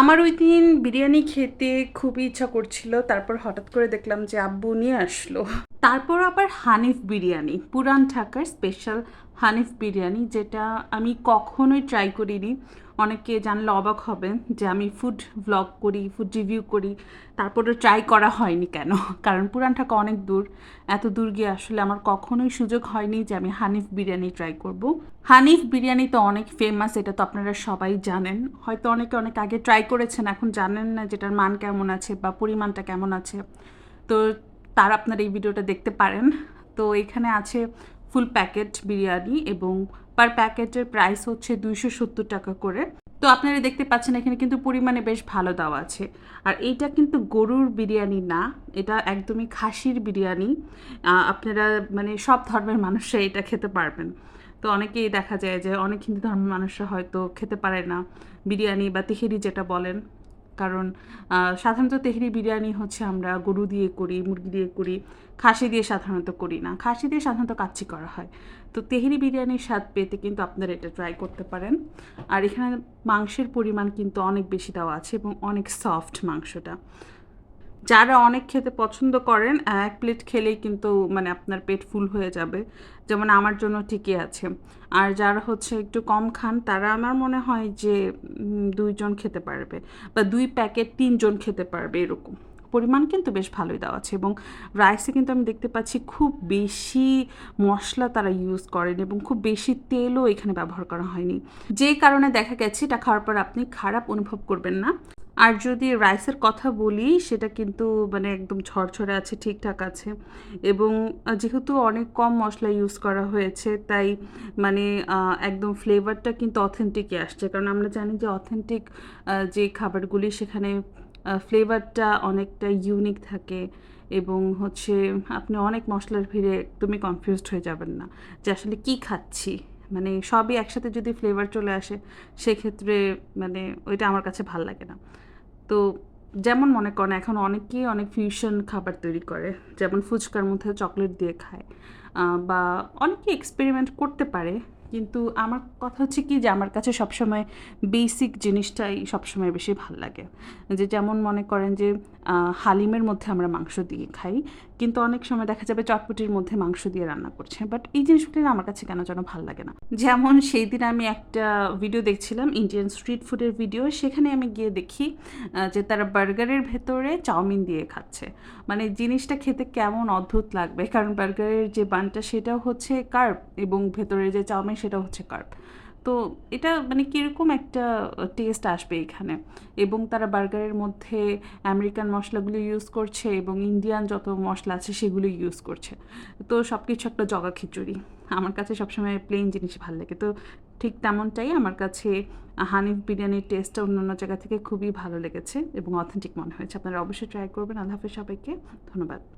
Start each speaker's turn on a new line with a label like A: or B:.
A: আমার ওই দিন বিরিয়ানি খেতে খুবই ইচ্ছা করছিল, তারপর হঠাৎ করে দেখলাম যে আব্বু নিয়ে আসলো। তারপর আবার হানিফ বিরিয়ানি, পুরান ঢাকার স্পেশাল হানিফ বিরিয়ানি, যেটা আমি কখনোই ট্রাই করিনি। অনেকে জানলে অবাক হবেন যে আমি ফুড ভ্লগ করি ফুড রিভিউ করি তারপরে ট্রাই করা হয়নি কেন? কারণ পুরান ঢাকা অনেক দূর। এত দূর গিয়ে আসলে আমার কখনোই সুযোগ হয়নি যে আমি হানিফ বিরিয়ানি ট্রাই করব। হানিফ বিরিয়ানি তো অনেক ফেমাস এটা তো আপনারা সবাই জানেন। হয়তো অনেকে অনেক আগে ট্রাই করেছেন, এখন জানেন না যেটার মান কেমন আছে বা পরিমাণটা কেমন আছে। তো তার আপনার এই ভিডিওটা দেখতে পারেন। তো এখানে আছে ফুল প্যাকেট বিরিয়ানি এবং পার প্যাকেটের প্রাইস হচ্ছে দুইশো সত্তর টাকা করে। তো আপনারা দেখতে পাচ্ছেন এখানে কিন্তু পরিমাণে বেশ ভালো দেওয়া আছে। আর এইটা কিন্তু গরুর বিরিয়ানি না, এটা একদমই খাসির বিরিয়ানি। আপনারা মানে সব ধর্মের মানুষরা এটা খেতে পারবেন। তো অনেকেই দেখা যায় যে অনেক হিন্দু ধর্মের মানুষরা হয়তো খেতে পারে না বিরিয়ানি বা তিহেরি যেটা বলেন। কারণ সাধারণত তেহরি বিরিয়ানি হচ্ছে আমরা গরু দিয়ে করি, মুরগি দিয়ে করি, খাসি দিয়ে সাধারণত করি না। খাসি দিয়ে সাধারণত কাচ্চি করা হয়। তো তেহরি বিরিয়ানির স্বাদ পেতে কিন্তু আপনারা এটা ট্রাই করতে পারেন। আর এখানে মাংসের পরিমাণ কিন্তু অনেক বেশি দেওয়া আছে এবং অনেক সফট মাংসটা। যারা অনেক খেতে পছন্দ করেন, এক প্লেট খেলেই কিন্তু মানে আপনার পেট ফুল হয়ে যাবে। যেমন আমার জন্য ঠিকই আছে। আর যারা হচ্ছে একটু কম খান, তারা আমার মনে হয় যে দুইজন খেতে পারবে বা দুই প্যাকেট তিনজন খেতে পারবে এরকম। পরিমাণ কিন্তু বেশ ভালোই দেওয়া আছে এবং রাইসে কিন্তু আমি দেখতে পাচ্ছি খুব বেশি মশলা তারা ইউজ করেন এবং খুব বেশি তেলও এখানে ব্যবহার করা হয়নি। যে কারণে দেখা গেছে, এটা খাওয়ার পর আপনি খারাপ অনুভব করবেন না। আর যদি রাইসের কথা বলি, সেটা কিন্তু মানে একদম ঝরঝরে আছে, ঠিকঠাক আছে। এবং যেহেতু অনেক কম মশলা ইউজ করা হয়েছে, তাই মানে একদম ফ্লেভারটা কিন্তু অথেন্টিকই আসছে। কারণ আমরা জানি যে অথেন্টিক যে খাবারগুলি সেখানে ফ্লেভারটা অনেকটা ইউনিক থাকে এবং হচ্ছে আপনি অনেক মশলার ভিড়ে একদমই কনফিউজড হয়ে যাবেন না যে আসলে কী খাচ্ছি। মানে সবই একসাথে যদি ফ্লেভার চলে আসে, সেক্ষেত্রে মানে ওইটা আমার কাছে ভালো লাগে না। তো যেমন মনে করেন, এখন অনেকেই অনেক ফিউশন খাবার তৈরি করে। যেমন ফুচকার মধ্যে চকলেট দিয়ে খায় বা অনেকে এক্সপেরিমেন্ট করতে পারে। কিন্তু আমার কথা হচ্ছে কি যে আমার কাছে সবসময় বেসিক জিনিসটাই সবসময় বেশি ভালো লাগে। যে যেমন মনে করেন যে হালিমের মধ্যে আমরা মাংস দিয়ে খাই, কিন্তু অনেক সময় দেখা যাবে চটপটির মধ্যে মাংস দিয়ে রান্না করছে। বাট এই জিনিসগুলো আমার কাছে কেন যেন ভালো লাগে না। যেমন সেই দিন আমি একটা ভিডিও দেখছিলাম ইন্ডিয়ান স্ট্রিট ফুডের ভিডিও সেখানে আমি গিয়ে দেখি যে তারা বার্গারের ভেতরে চাউমিন দিয়ে খাচ্ছে। মানে জিনিসটা খেতে কেমন অদ্ভুত লাগবে। কারণ বার্গারের যে বানটা, সেটাও হচ্ছে কার্প এবং ভেতরে যে চাউমিন সেটাও হচ্ছে কার্প। তো এটা মানে কীরকম একটা টেস্ট আসবে এখানে? এবং তারা বার্গারের মধ্যে আমেরিকান মশলাগুলো ইউজ করছে এবং ইন্ডিয়ান যত মশলা আছে সেগুলো ইউজ করছে। তো সব কিছু একটা জগা খিচুড়ি। আমার কাছে সবসময় প্লেন জিনিস ভালো লাগে। তো ঠিক তেমনটাই আমার কাছে হানিফ বিরিয়ানির টেস্টটা অন্যান্য জায়গা থেকে খুবই ভালো লেগেছে এবং অথেন্টিক মনে হয়েছে। আপনারা অবশ্যই ট্রাই করবেন। আল্লাহ হাফেজ সবাইকে। ধন্যবাদ।